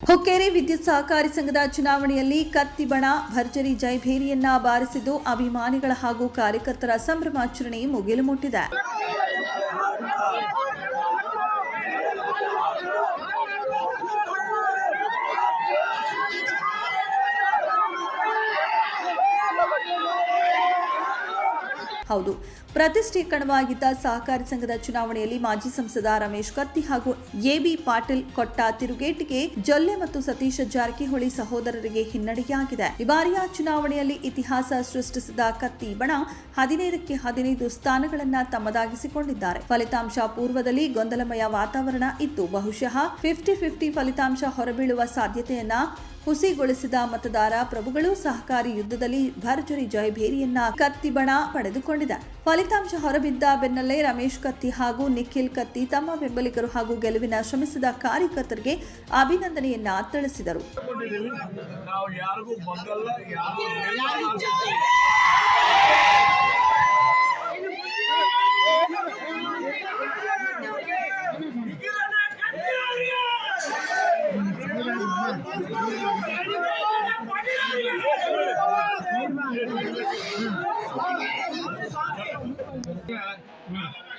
ಹುಕ್ಕೇರಿ ವಿದ್ಯುತ್ ಸಹಕಾರಿ ಸಂಘದ ಚುನಾವಣೆಯಲ್ಲಿ ಕತ್ತಿ ಬಣ ಭರ್ಜರಿ ಜೈಭೇರಿಯನ್ನ ಬಾರಿಸಿದ್ದು ಅಭಿಮಾನಿಗಳ ಹಾಗೂ ಕಾರ್ಯಕರ್ತರ ಸಂಭ್ರಮಾಚರಣೆ ಮುಗಿಲು ಮುಟ್ಟಿದೆ. ಹೌದು. ಪ್ರತಿಷ್ಠೀಕರಣವಾಗಿದ್ದ ಸಹಕಾರಿ ಸಂಘದ ಚುನಾವಣೆಯಲ್ಲಿ ಮಾಜಿ ಸಂಸದ ರಮೇಶ್ ಕತ್ತಿ ಹಾಗೂ ಎಬಿ ಪಾಟೀಲ್ ಕೊಟ್ಟ ತಿರುಗೇಟಿಗೆ ಜೊಲ್ಲೆ ಮತ್ತು ಸತೀಶ ಜಾರಕಿಹೊಳಿ ಸಹೋದರರಿಗೆ ಹಿನ್ನಡೆಯಾಗಿದೆ. ಈ ಬಾರಿಯ ಚುನಾವಣೆಯಲ್ಲಿ ಇತಿಹಾಸ ಸೃಷ್ಟಿಸಿದ ಕತ್ತಿ ಬಣ ಹದಿನೈದಕ್ಕೆ ಹದಿನೈದು ಸ್ಥಾನಗಳನ್ನ ತಮ್ಮದಾಗಿಸಿಕೊಂಡಿದ್ದಾರೆ. ಫಲಿತಾಂಶ ಪೂರ್ವದಲ್ಲಿ ಗೊಂದಲಮಯ ವಾತಾವರಣ ಇತ್ತು. ಬಹುಶಃ ಫಿಫ್ಟಿ ಫಿಫ್ಟಿ ಫಲಿತಾಂಶ ಹೊರಬೀಳುವ ಸಾಧ್ಯತೆಯನ್ನ ಹುಸಿಗೊಳಿಸಿದ ಮತದಾರ ಪ್ರಭುಗಳು ಸಹಕಾರಿ ಯುದ್ಧದಲ್ಲಿ ಭರ್ಜರಿ ಜಯಭೇರಿಯನ್ನ ಕತ್ತಿಬಣ ಪಡೆದುಕೊಂಡಿದೆ. ಫಲಿತಾಂಶ ಹೊರಬಿದ್ದ ಬೆನ್ನಲ್ಲೇ ರಮೇಶ್ ಕತ್ತಿ ಹಾಗೂ ನಿಖಿಲ್ ಕತ್ತಿ ತಮ್ಮ ಬೆಂಬಲಿಗರು ಹಾಗೂ ಗೆಲುವಿನ ಶ್ರಮಿಸಿದ ಕಾರ್ಯಕರ್ತರಿಗೆ ಅಭಿನಂದನೆಯನ್ನ ತಿಳಿಸಿದರು.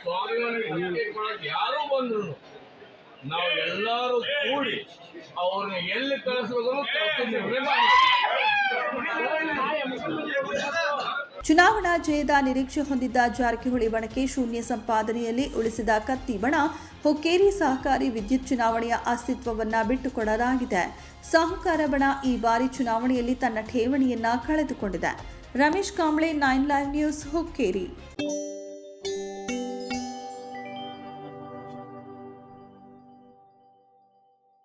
ನಾವು ಯಾರು ಬಂದ್ರು? ನಾವು ಎಲ್ಲರೂ ಕೂಡಿ ಅವ್ರನ್ನ ಎಲ್ಲಿ ಕಳಿಸ್ಬೇಕು ಕಳಿಸ್ತೀವಿ ಚುನಾವಣಾ ಜಯದ ನಿರೀಕ್ಷೆ ಹೊಂದಿದ್ದ ಜಾರಕಿಹೊಳಿ ಬಣಕ್ಕೆ ಶೂನ್ಯ ಸಂಪಾದನೆಯಲ್ಲಿ ಉಳಿಸಿದ ಕತ್ತಿ ಬಣ ಹೊಕ್ಕೇರಿ ಸಹಕಾರಿ ವಿದ್ಯುತ್ ಚುನಾವಣೆಯ ಅಸ್ತಿತ್ವವನ್ನ ಬಿಟ್ಟುಕೊಡಲಾಗಿದೆ. ಸಹಕಾರ ಬಣ ಈ ಬಾರಿ ಚುನಾವಣೆಯಲ್ಲಿ ತನ್ನ ಠೇವಣಿಯನ್ನ ಕಳೆದುಕೊಂಡಿದೆ. Ramesh Kamble, nine live news, Hukkeri.